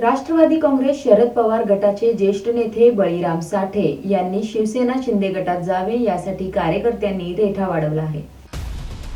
राष्ट्रवादी काँग्रेस शरद पवार गटाचे ज्येष्ठ नेते बळीराम साठे यांनी शिवसेना शिंदे गटात जावे यासाठी कार्यकर्त्यांनी रेठा वाढवला आहे.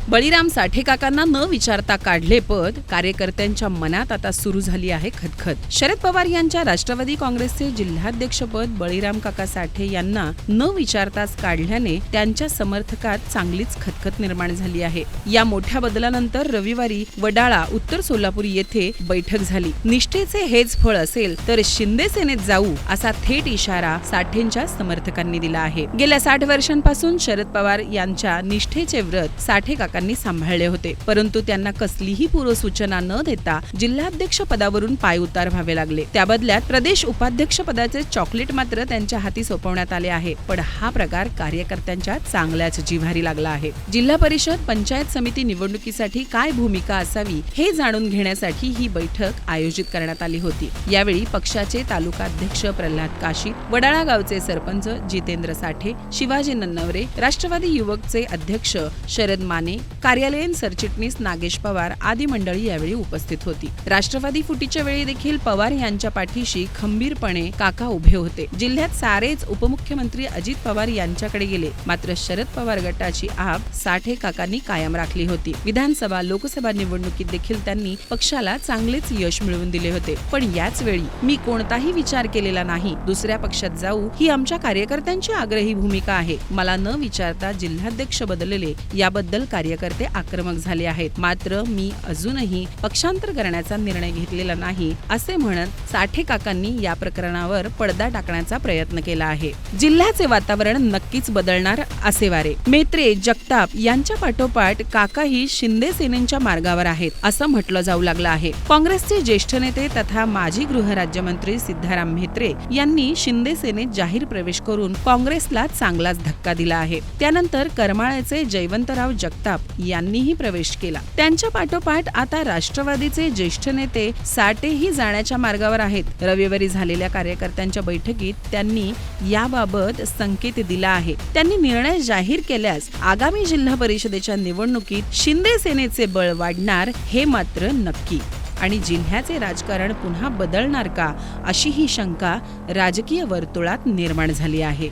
बळीराम साठे काकांना न विचारता काढले पद कार्यकर्त्यांच्या मनात आता सुरू झाली आहे खतखत शरद पवार यांच्या राष्ट्रवादी काँग्रेसचे जिल्हाध्यक्षपद बळीराम काका साठे यांना न विचारताच काढल्याने त्यांच्या समर्थकात चांगलीच खतखत निर्माण झाली आहे. या मोठ्या बदलानंतर रविवारी वडाळा उत्तर सोलापूर येथे बैठक झाली. निष्ठेचे हेच फळ असेल तर शिंदे सेनेत जाऊ असा थेट इशारा साठेंच्या समर्थकांनी दिला आहे. गेल्या साठ वर्षांपासून शरद पवार यांच्या निष्ठेचे व्रत साठे काकांनी सांभाळले होते. परंतु त्यांना कसलीही पूर्वसूचना न देता जिल्हाध्यक्ष पदावरून पाय उतार व्हावे लागले. त्या बदल्यात प्रदेश उपाध्यक्ष पदाचे चॉकलेट मात्र त्यांच्या हाती सोपवण्यात आले आहे. पण हा प्रकार कार्यकर्त्यांच्या चांगल्याच जिव्हारी लागला आहे. जिल्हा परिषद पंचायत समिती निवडणुकीसाठी काय भूमिका असावी हे जाणून घेण्यासाठी ही बैठक आयोजित करण्यात आली होती. यावेळी पक्षाचे तालुकाध्यक्ष प्रल्हाद काशी वडाळा गावचे सरपंच जितेंद्र साठे शिवाजी नन्नवरे राष्ट्रवादी युवकचे अध्यक्ष शरद माने कार्यालयीन सरचिटणीस नागेश पवार आदी मंडळी यावेळी उपस्थित होती. राष्ट्रवादी फुटीच्या वेळी देखील पवार यांच्या पाठीशी खंबीरपणे काका उभे होते. जिल्ह्यात सारेच उपमुख्यमंत्री अजित पवार यांच्याकडे गेले. मात्र शरद पवार गटाची आप साठे काकांनी कायम राखली होती. विधानसभा लोकसभा निवडणुकीत देखील त्यांनी पक्षाला चांगलेच यश मिळवून दिले होते. पण याच वेळी मी कोणताही विचार केलेला नाही. दुसऱ्या पक्षात जाऊ ही आमच्या कार्यकर्त्यांची आग्रही भूमिका आहे. मला न विचारता जिल्हाध्यक्ष बदलले. याबद्दल कार्य कार्यकर्ते आक्रमक झाले आहेत. मात्र मी अजूनही पक्षांतर करण्याचा निर्णय घेतलेला नाही असे म्हणत साठे काकांनी या प्रकरणावर पडदा टाकण्याचा प्रयत्न केला आहे. जिल्ह्याचे वातावरण नक्कीच बदलणार असे वारे. मेत्रे जगताप यांच्या पाठोपाठ काकाही शिंदे सेनेच्या मार्गावर आहेत असं म्हटलं जाऊ लागलं आहे. काँग्रेसचे ज्येष्ठ नेते तथा माजी गृहराज्यमंत्री सिद्धाराम म्हेत्रे यांनी शिंदे सेनेत जाहीर प्रवेश करून काँग्रेसला चांगलाच धक्का दिला आहे. त्यानंतर करमाळ्याचे जयवंतराव जगताप यांनीही प्रवेश केला. त्यांच्या पाठोपाठ आता राष्ट्रवादीचे ज्येष्ठ नेते साठेही जाण्याच्या मार्गावर आहेत. रविवारी झालेल्या कार्यकर्त्यांच्या बैठकीत त्यांनी याबाबत संकेत दिला आहे. त्यांनी निर्णय जाहीर केल्यास आगामी जिल्हा परिषदेच्या निवडणुकीत शिंदे सेनेचे बळ वाढणार हे मात्र नक्की. आणि जिल्ह्याचे राजकारण पुन्हा बदलणार का अशी ही शंका राजकीय वर्तुळात निर्माण झाली आहे.